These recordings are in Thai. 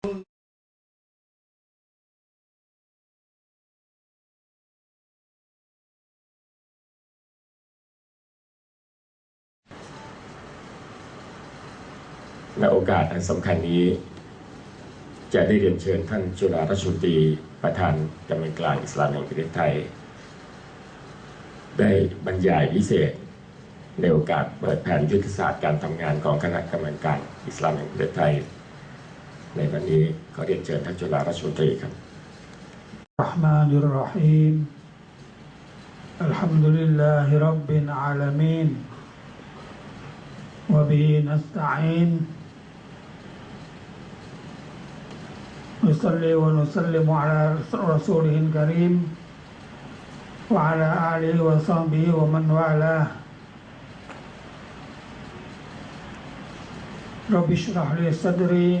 ในโอกาสอันสำคัญนี้ จะได้เรียนเชิญท่านจุฬาราชมนตรีประธานจำเป็นกลางอิสลามแห่งประเทศไทย ได้บรรยายพิเศษ ในโอกาสเปิดแผนยุทธศาสตร์การทำงานของคณะกรรมการอิสลามแห่งประเทศไทย ในวันนี้ขอเรียนเชิญท่านจุฬาราชมนตรีครับ الرحمن الرحيم الحمد لله رب العالمين وبه نستعين نصلي ونسلم على رسوله الكريم وعلى آله وصحبه ومن والاه رب اشرح لي صدري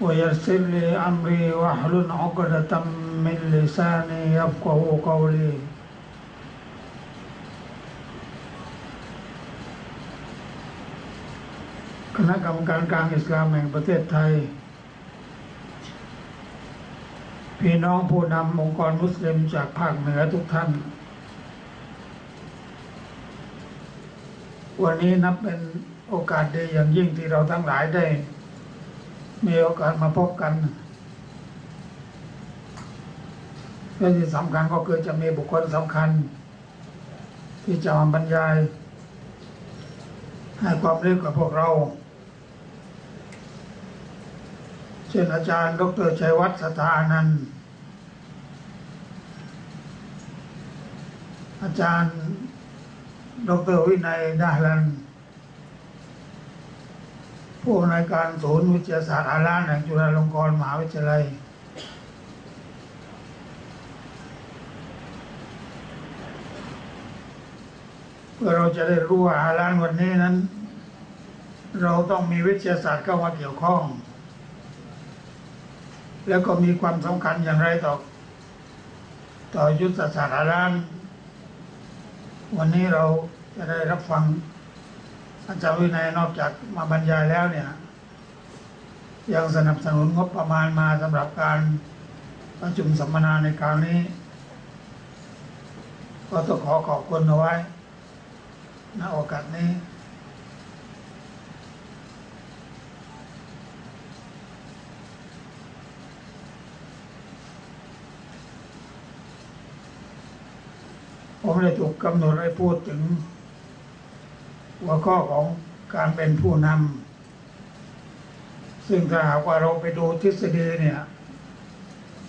ويسر لي أمري واحلل عقدة من لساني يفقه قوليคณะกรรมการกลางอิสลามแห่งประเทศไทย พี่น้องผู้นำองค์กรมุสลิมจากภาคเหนือทุกท่าน วันนี้นับเป็นโอกาสดีอย่างยิ่งที่เราทั้งหลายได้ มีโอกาสมาพบกันเรื่องที่สำคัญก็คือจะมีบุคคลสำคัญ ที่จะมาบรรยาย ให้ความรู้กับพวกเรา เช่นอาจารย์ ดรชัยวัฒน์สถานันอาจารย์ ดรวินัยดาลัน ผู้อำนวยการศูนย์วิทยาศาสตร์อาลานแห่งจุฬาลงกรณ์มหาวิทยาลัย เพื่อเราจะได้รู้ว่าอาลานวันนี้นั้น เราต้องมีวิทยาศาสตร์เข้ามาเกี่ยวข้อง แล้วก็มีความสำคัญอย่างไรต่อ ต่อยุทธศาสตร์อาลาน วันนี้เราจะได้รับฟัง อาจารย์วินัยนอกจากมาบรรยายแล้วเนี่ย ยังสนับสนุนงบประมาณมาสำหรับการประชุมสัมมนาในคราวนี้ ก็ต้องขอขอบคุณเอาไว้ณโอกาสนี้ ผมได้ถูกกำหนดให้พูดถึง หัวข้อของการเป็นผู้นำซึ่งถ้าหากว่าเราไปดูทฤษฎีเนี่ย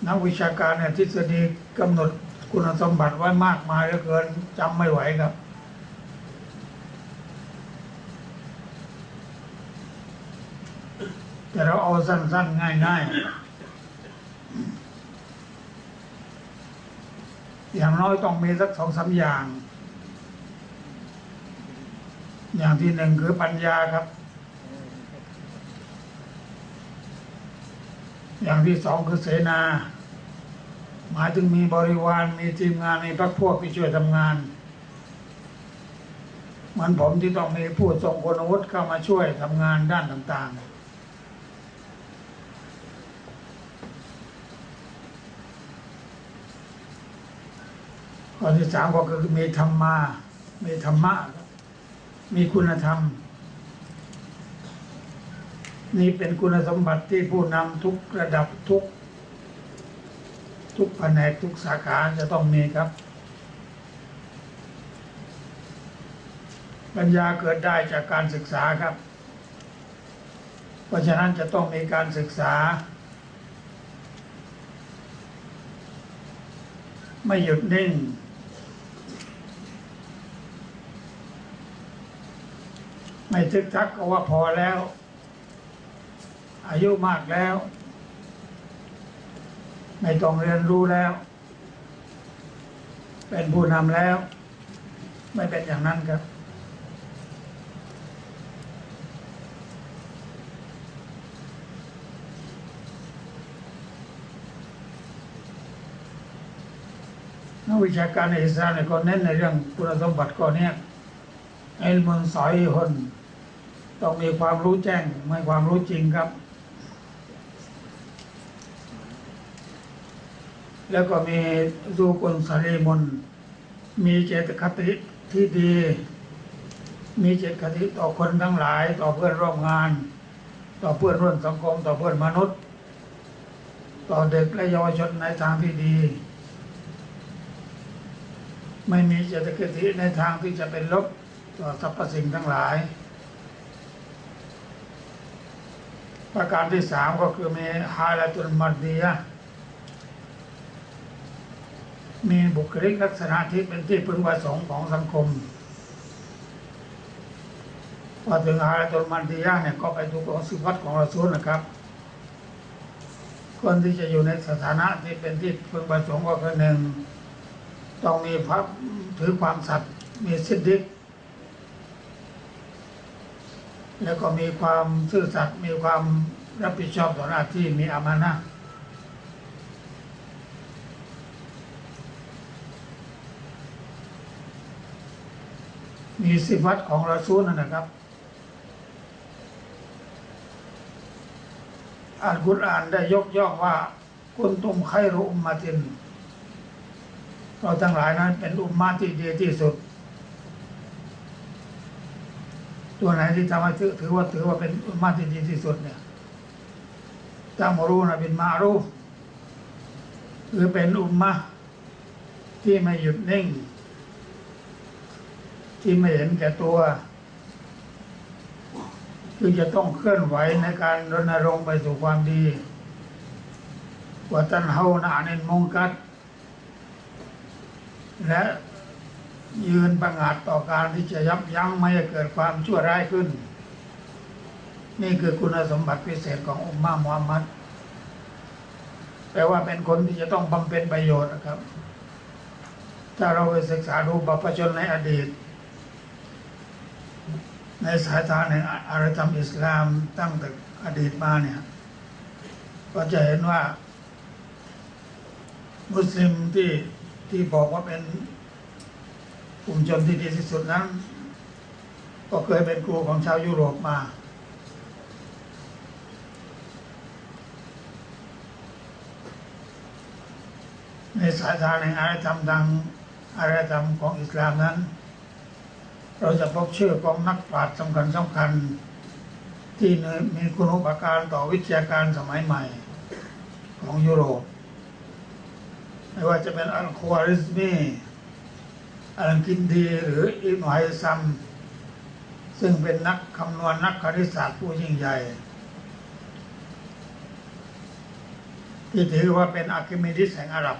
นักวิชาการเนี่ยทฤษฎีกำหนดคุณสมบัติไว้มากมายเหลือเกินจำไม่ไหวครับ แต่เราเอาสั้นๆง่ายๆอย่างน้อยต้องมีสักสองสามอย่าง อย่างที่หนึ่งคือปัญญาครับ อย่างที่สองคือเสนา หมายถึงมีบริวารมีทีมงานมีพรรคพวกที่ช่วยทำงาน เหมือนผมที่ต้องมีผู้ทรงคุณวุฒิเข้ามาช่วยทำงานด้านต่างๆข้อที่สามก็คือมีธรรมา มีธรรมะครับ มีคุณธรรม นี่เป็นคุณสมบัติที่ผู้นำทุกระดับทุก ทุกแผนกทุกสาขาจะต้องมีครับ ปัญญาเกิดได้จากการศึกษาครับ เพราะฉะนั้นจะต้องมีการศึกษา ไม่หยุดนิ่ง ไม่ทึกทักก็ว่าพอแล้ว อายุมากแล้ว ไม่ต้องเรียนรู้แล้ว เป็นผู้นำแล้ว ไม่เป็นอย่างนั้นครับ นักวิชาการในอิสลาเนี่ยก็เน้นในเรื่องคุณสมบัติข้อเนี้ยไอ้มุนสอยหน ต้องมีความรู้แจ้งไม่ความรู้จริงครับ แล้วก็มีดูกลสลีมนมีเจตคติที่ดี มีเจตคติต่อคนทั้งหลาย ต่อเพื่อนร่วมงาน ต่อเพื่อนร่วมสังคม ต่อเพื่อนมนุษย์ ต่อเด็กและเยาวชนในทางที่ดี ไม่มีเจตคติในทางที่จะเป็นลบต่อสรรพสิ่งทั้งหลาย ประการที่สามก็คือมีฮาลาตุลมัดดียะมีบุคลิกลักษณะที่เป็นที่พึงประสงค์ของสังคมพอถึงฮาลาตุลมัดดียะห์เนี่ยก็ไปดูของสิฟัตของเรอซูลนะครับ คนที่จะอยู่ในสถานะที่เป็นที่พึงประสงค์ก็คือหนึ่งต้องมีพระถือความสัตย์มีสิทธิก แล้วก็มีความซื่อสัตย์มีความรับผิดชอบต่อหน้าที่มีอามานะมีสิฟัตของรอซูลนั่นนะครับอัลกุรอานได้ยกย่องว่าคุณตุมไครุอุมมาติน เราทั้งหลายนั้นเป็นอุมมาที่ดีที่สุด ตัวไหนที่ทำให้ถือถือว่าถือว่าเป็นมาที่ดีที่สุดเนี่ยตามรูนะบินมารูฟคือเป็นอุมมะที่ไม่หยุดนิ่ง ที่ไม่เห็นแก่ตัวคือจะต้องเคลื่อนไหวในการรณรงค์ไปสู่ความดีวัตันเฮานาเนนมงกัดและ ยืนประงาดต่อการที่จะยับยั้งไม่ให้เกิดความชั่วร้ายขึ้น นี่คือคุณสมบัติพิเศษของอุมมะมุฮัมมัดแปลว่าเป็นคนที่จะต้องบำเพ็ญประโยชน์นะครับ ถ้าเราไปศึกษาดูบัพชนในอดีต ในสายตาในอารยธรรมอิสลามตั้งแต่อดีตมาเนี่ย ก็จะเห็นว่า มุสลิมที่ที่บอกว่าเป็น กลุ่มชนที่ดีที่สุดนั้น ก็เคยเป็นครูของชาวยุโรปมา ในสายทางแห่งอารยธรรมทางอารยธรรมของอิสลามนั้น เราจะพบชื่อของนักปราชญ์สำคัญสำคัญ ที่มีคุณอุปการต่อวิทยาการสมัยใหม่ของยุโรปไม่ว่าจะเป็นอัลควาริสมี อัลกินดีหรืออิบนุไฮซัม ซึ่งเป็นนักคำนวณนักคณิตศาสตร์ผู้ยิ่งใหญ่ ที่ถือว่าเป็นอาคิมิดิสแห่งอาหรับ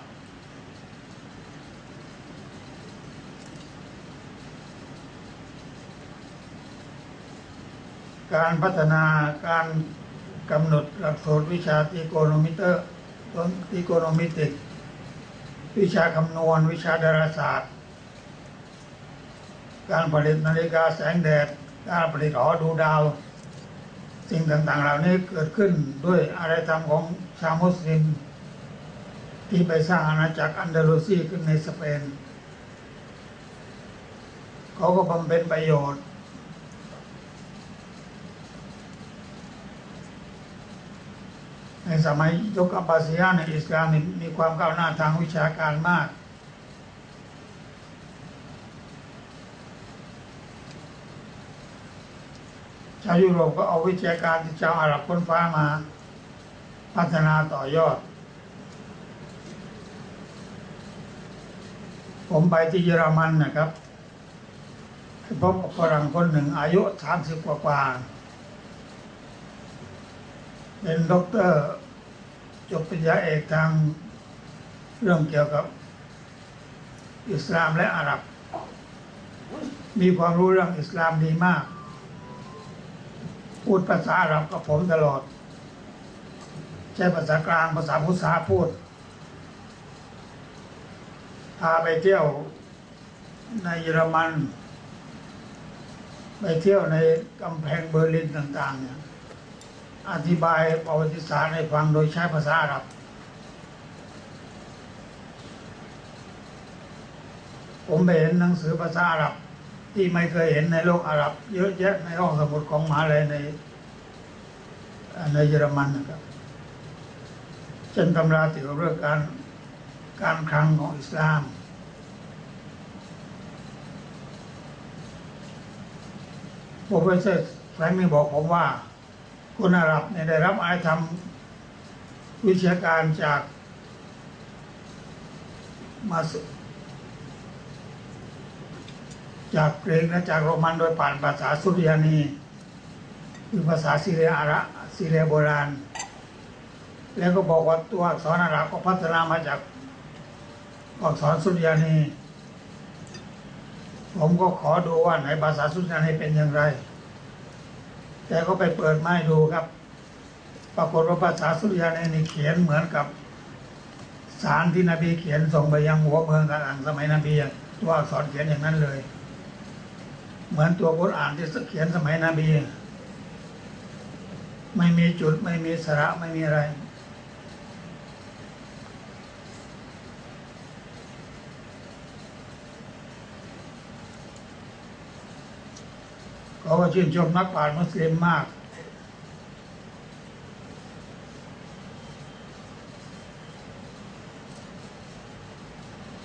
การพัฒนาการกำหนดหลักสูตรวิชาตีโกโนมิเตอร์ตีโกโนมิติก วิชาคำนวณวิชาดาราศาสตร์ การผลิตนาฬิกาแสงแดด การผลิตหอดูดาว สิ่งต่างๆ เหล่านี้เกิดขึ้นด้วยอารยธรรมของชาวมุสลิม ที่ไปสร้างอาณาจักรอันดาลูซีขึ้นในสเปน เขาก็บำเพ็ญประโยชน์ในสมัยยุคอับบาซียะในอิสลามนี่มีความก้าวหน้าทางวิชาการมาก ชาวยุโรปก็เอาวิชาการที่ชาวอาหรับค้นฟ้ามา พัฒนาต่อยอด ผมไปที่เยอรมันนะครับพบกับฝรั่งคนหนึ่งอายุสามสิบกว่าๆเป็นด็อกเตอร์จบปริญญาเอกทางเรื่องเกี่ยวกับ อิสลามและอาหรับ มีความรู้เรื่องอิสลามดีมาก พูดภาษาอาหรับกับผมตลอด ใช้ภาษากลางภาษาพุทธาพูด พาไปเที่ยวในเยอรมัน ไปเที่ยวในกำแพงเบอร์ลินต่าง ๆ เนี่ย อธิบายประวัติศาสตร์ให้ฟังโดยใช้ภาษาอาหรับ ผมไปเห็นหนังสือภาษาอาหรับ ที่ไม่เคยเห็นในโลกอาหรับ เยอะแยะในห้องสมุดของมหาลัยในในเยอรมันนะครับเช่นตำราเกี่ยวกับเรื่องการการคลังของอิสลาม โปรเฟสเซอร์แฟรงค์นี่บอกผมว่า คนอาหรับเนี่ยได้รับอายธรรมวิชาการจากมาส จากเกรกและจากโรมันโดยผ่านภาษาสุริยานีคือภาษาซีเรียอาระซีเรียโบราณ แล้วก็บอกว่าตัวอักษรอารับก็พัฒนามาจากอักษรสุริยานีผมก็ขอดูว่าไหนภาษาสุริยานีเป็นอย่างไร แต่ก็ไปเปิดไม้ดูครับ ปรากฏว่าภาษาสุริยานีนี่เขียนเหมือนกับสารที่นบีเขียนส่งไปยังหัวเมืองต่างๆสมัยนบีตัวอักษรเขียนอย่างนั้นเลย เหมือนตัวกุรอานที่เขียนสมัยนบี ไม่มีจุดไม่มีสระไม่มีอะไร เขาก็ชื่นชมนักปราชญ์มุสลิมมาก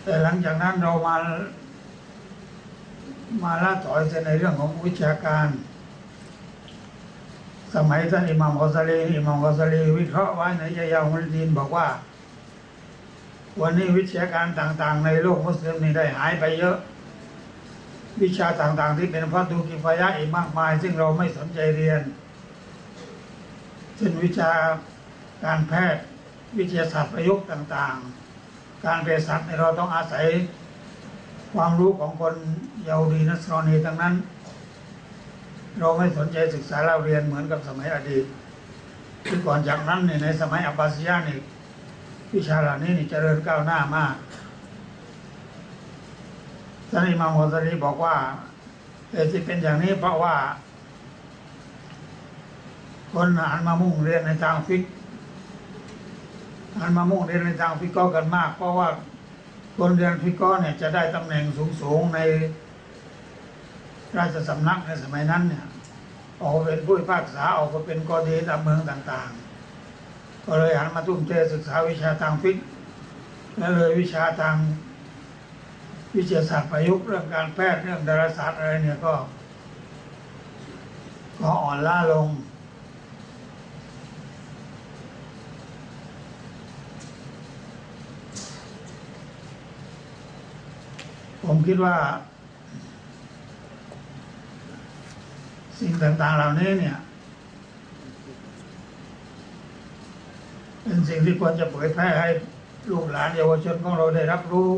แต่หลังจากนั้นเรามา มาละถอยในเรื่องของวิชาการ สมัยท่านอิหม่ามกอซาลีอิหม่ามกอซาลีวิเคราะห์ไว้ในยายามุลดีนบอกว่า วันนี้วิชาการต่างๆ ในโลกมุสลิมนี่ได้หายไปเยอะ วิชาต่างๆ ที่เป็นพัตุกิฟายะอีกมากมาย ซึ่งเราไม่สนใจเรียนเช่นวิชาการแพทย์ วิทยาศาสตร์ประยุกต์ต่าง ๆ การเภสัชเนี่ยเราต้องอาศัย ความรู้ของคนเยาดีนัสรอนีทั้งนั้น เราไม่สนใจศึกษาเราเรียนเหมือนกับสมัยอดีตคือก่อนจากนั้นเนี่ยในสมัยอับบาซียะนี่วิชาเหล่านี้นี่เจริญก้าวหน้ามากท่านอิมามฮอซารีบอกว่าเหตุที่เป็นอย่างนี้เพราะว่า คนหันมามุ่งเรียนในทางฟิกหันมามุ่งเรียนในทางฟิกก็กันมาก เพราะว่า คนเรียนฟิกก็เนี่ยจะได้ตำแหน่งสูงๆในราชสำนักในสมัยนั้นเนี่ยออกเป็นผู้พิพากษาออกมาเป็นกอดีตามเมืองต่างๆ ก็เลยหันมาทุ่มเทศึกษาวิชาทางฟิกและเลยวิชาทางวิทยาศาสตร์ประยุกต์เรื่องการแพทย์เรื่องดาราศาสตร์อะไรเนี่ยก็ ก็อ่อนล้าลง ผมคิดว่า สิ่งต่างๆเหล่านี้เนี่ย เป็นสิ่งที่ควรจะเผยแพร่ให้ลูกหลานเยาวชนของเราได้รับรู้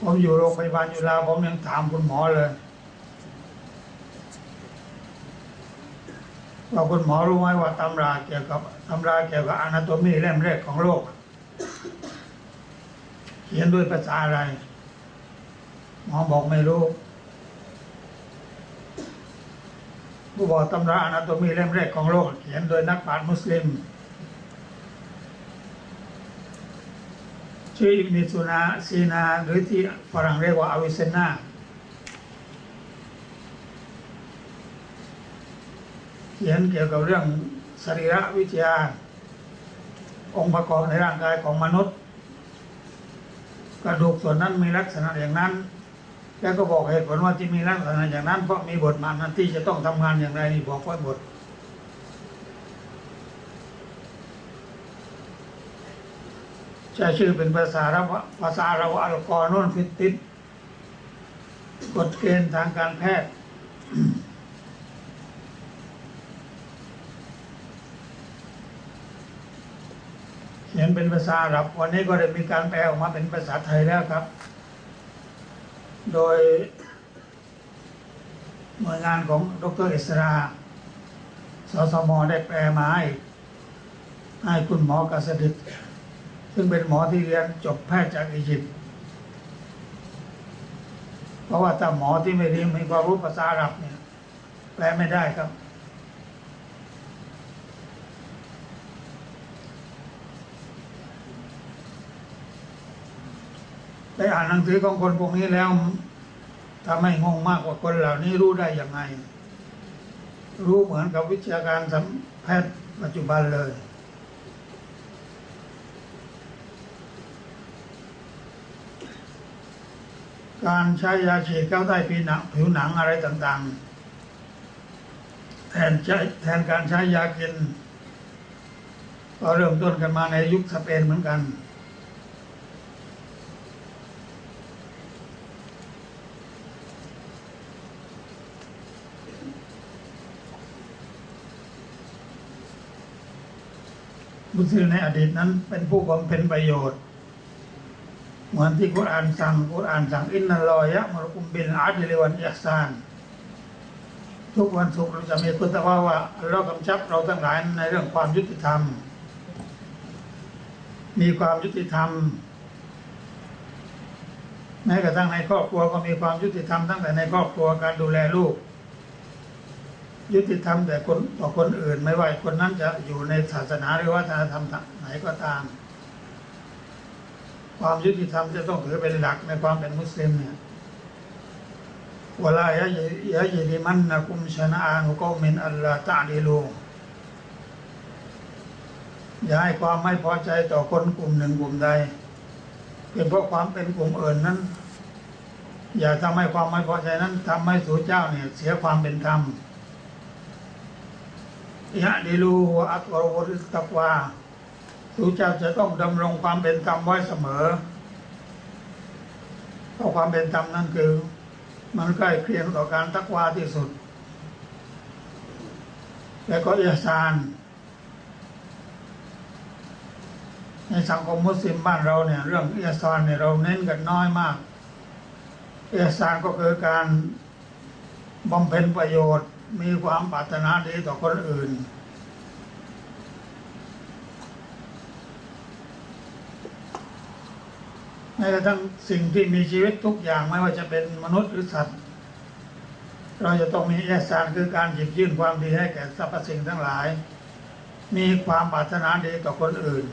ผมอยู่โรงพยาบาลจุฬาผมยังถามคุณหมอเลย ว่าคุณหมอรู้ไหมว่าตำราเกี่ยวกับตำราเกี่ยวกับอนาโตมีเล่มแรกของโลก เขียนด้วยภาษาอะไร หมอบอกไม่รู้ผู้บอกตำราอนาโตมีเล่มแรกของโลก เขียนโดยนักปราชญ์มุสลิม ชื่ออิบนิสุนาซีนาหรือที่ฝรั่งเรียกว่าอวิเซนา เขียนเกี่ยวกับเรื่องสรีระวิทยา องค์ประกอบในร่างกายของมนุษย์ กระดูกส่วนนั้นมีลักษณะอย่างนั้น แล้วก็บอกเหตุผลว่าที่มีลักษณะอย่างนั้น เพราะมีบทมานั้นที่จะต้องทำงานอย่างไรนี่บอกไว้หมดใช้ชื่อเป็นภาษาราภาษาเราอัลกอรนฟิตติดกฎเกณฑ์ทางการแพทย์ เขียนเป็นภาษาอาหรับวันนี้ก็ได้มีการแปลออกมาเป็นภาษาไทยแล้วครับ โดยหน่วยงานของดรเอสราสสมได้แปลมาให้ให้คุณหมอกษดิตซึ่งเป็นหมอที่เรียนจบแพทย์จากอียิปต์เพราะว่าถ้าหมอที่ไม่เรียนมีความรู้ภาษาอาหรับเนี่ยแปลไม่ได้ครับ ไปอ่านหนังสือของคนพวกนี้แล้วทำให้งงมากกว่าคนเหล่านี้รู้ได้ยังไง รู้เหมือนกับวิชาการสัมแพทย์ปัจจุบันเลย การใช้ยาฉีดเข้าใต้ผิวหนังผิวหนังอะไรต่างๆ แทนใช้แทนการใช้ยากินก็เริ่มต้นกันมาในยุคสเปนเหมือนกัน มุสลิมในอดีตนั้น เป็นผู้บำเพ็ญประโยชน์ เหมือนที่กุรอานสั่งกุรอานสั่งอินนัลลอยะมรุกุมบิลอาดิลวันอิฮซานทุกวันศุกร์เราจะมีคุณตะว่าว่าเรากำชับเราทั้งหลายในเรื่องความยุติธรรม มีความยุติธรรมแม้กระทั่งในครอบครัวก็มีความยุติธรรมตั้งแต่ในครอบครัวการดูแลลูก ยุติธรรมแต่คนต่อคนอื่น ไม่ว่าคนนั้นจะอยู่ในศาสนาหรือวัฒนธรรมไหนก็ตาม ความยุติธรรมจะต้องถือเป็นหลักในความเป็นมุสลิมเนี่ยวลายะยะยิริมันนะกุมชนะอานุกอมินอัลลาตะดีลูอย่าให้ความไม่พอใจต่อคนกลุ่มหนึ่งกลุ่มใด เป็นเพราะความเป็นกลุ่มอื่นนั้น อย่าทำให้ความไม่พอใจนั้นทำให้สู่เจ้าเนี่ย เสียความเป็นธรรม ยะดีลูวอักวรวริสตักวาสู่เจ้าจะต้องดำรงความเป็นธรรมไว้เสมอเพราะความเป็นธรรมนั่นคือ มันใกล้เคียงต่อการตักวาที่สุด และก็อิสาน ในสังคมมุสลิมบ้านเราเนี่ย เรื่องอิสานเนี่ยเราเน้นกันน้อยมากอิสานก็คือการบำเพ็ญประโยชน์ มีความปรารถนาดีต่อคนอื่น แม้กระทั่งสิ่งที่มีชีวิตทุกอย่างไม่ว่าจะเป็นมนุษย์หรือสัตว์ เราจะต้องมีเอสานคือการหยิบยื่นความดีให้แก่สรรพสิ่งทั้งหลาย มีความปรารถนาดีต่อคนอื่น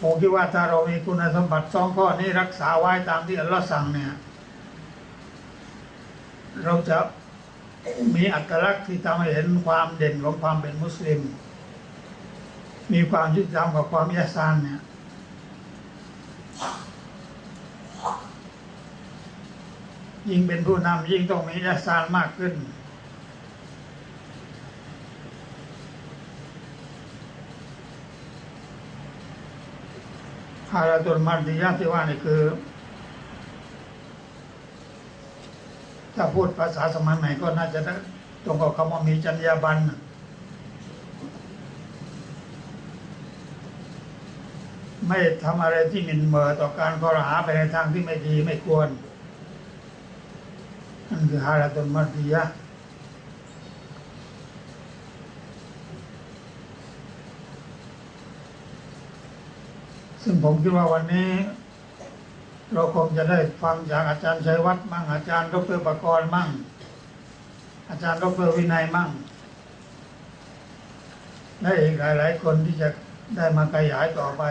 ผมคิดว่าถ้าเรามีคุณสมบัติสองข้อนี้รักษาไว้ตามที่อัลลอฮ์สั่งเนี่ย เราจะ มีอัตลักษณ์ที่ทำให้เห็นความเด่นของความเป็นมุสลิม มีความยุติธรรมกับความเอสานเนี่ยยิ่งเป็นผู้นำยิ่งต้องมีอิสานมากขึ้น ฮาราตุลมาดิยะที่ว่านี่คือ ถ้าพูดภาษาสมัยใหม่ก็น่าจะตรงกับคำว่ามีจรรยาบรรณไม่ทำอะไรที่หมิ่นเมอต่อการกรหาไปในทางที่ไม่ดีไม่ควรนั่นคือฮาราตุนมัดียะซึ่งผมคิดว่าวันนี้ เราคงจะได้ฟังจากอาจารย์ชัยวัฒน์มั่งอาจารย์ดรประกรณ์มั่ง อาจารย์ดรวินัยมั่งและอีกหลาย ๆ คนที่จะได้มาขยายต่อไป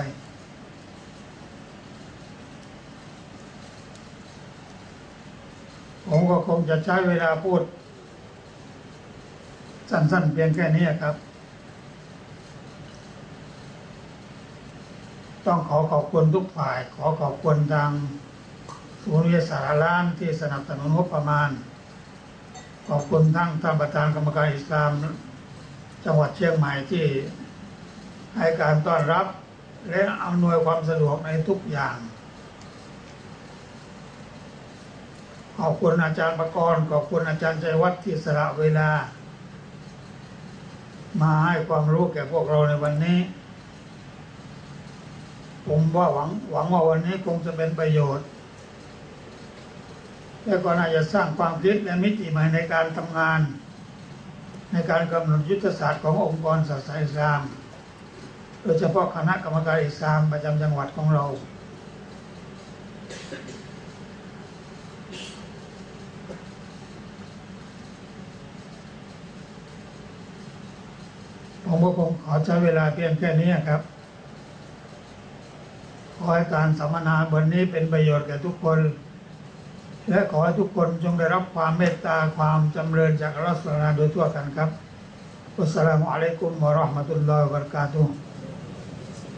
ผมก็คงจะใช้เวลาพูด สั้น ๆ เพียงแค่นี้ครับ ต้องขอขอบคุณทุกฝ่าย ขอขอบคุณทางศูนย์วิทยาศาสตร์ล้านที่สนับสนุนงบประมาณ ขอบคุณทั้งท่านประธานกรรมการอิสลาม จังหวัดเชียงใหม่ที่ให้การต้อนรับ และอำนวยความสะดวกในทุกอย่าง ขอบคุณอาจารย์ประกรณ์ขอบคุณอาจารย์ใจวัฒน์ที่สละเวลา มาให้ความรู้แก่พวกเราในวันนี้ ผมว่าหวังหวังว่าวันนี้คงจะเป็นประโยชน์ และก็น่าจะสร้างความคิดและมิติใหม่ในการทำงาน ในการกำหนดยุทธศาสตร์ขององค์กรศาสนาอิสลาม โดยเฉพาะคณะกรรมการอิสลามประจำจังหวัดของเรา ผมก็คงขอใช้เวลาเพียงแค่นี้ครับ ขอให้การสัมมนาบนนี้เป็นประโยชน์แก่ทุกคน และขอให้ทุกคนจงได้รับความเมตตาความจำเริญจากรัศนาโดยทั่วกันครับอัสสลามุอะลัยกุมวะราะห์มะตุลลอฮิวะบะรากาตุ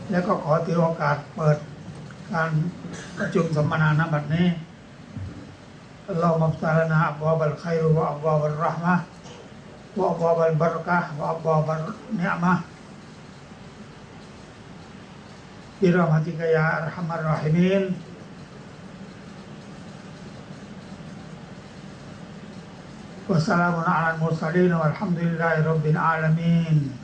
และก็ขอถือโอกาสเปิดการประชุมสัมมนาณบัดนี้เรามัฟตาลนาอับบาบัลไครุวะอับบาบัลรหมะวะอับบาบัลบารกะวะอับบาบัลเนียมะ برحمتك يا أرحم الراحمين. وسلام على المرسلين والحمد لله رب العالمين.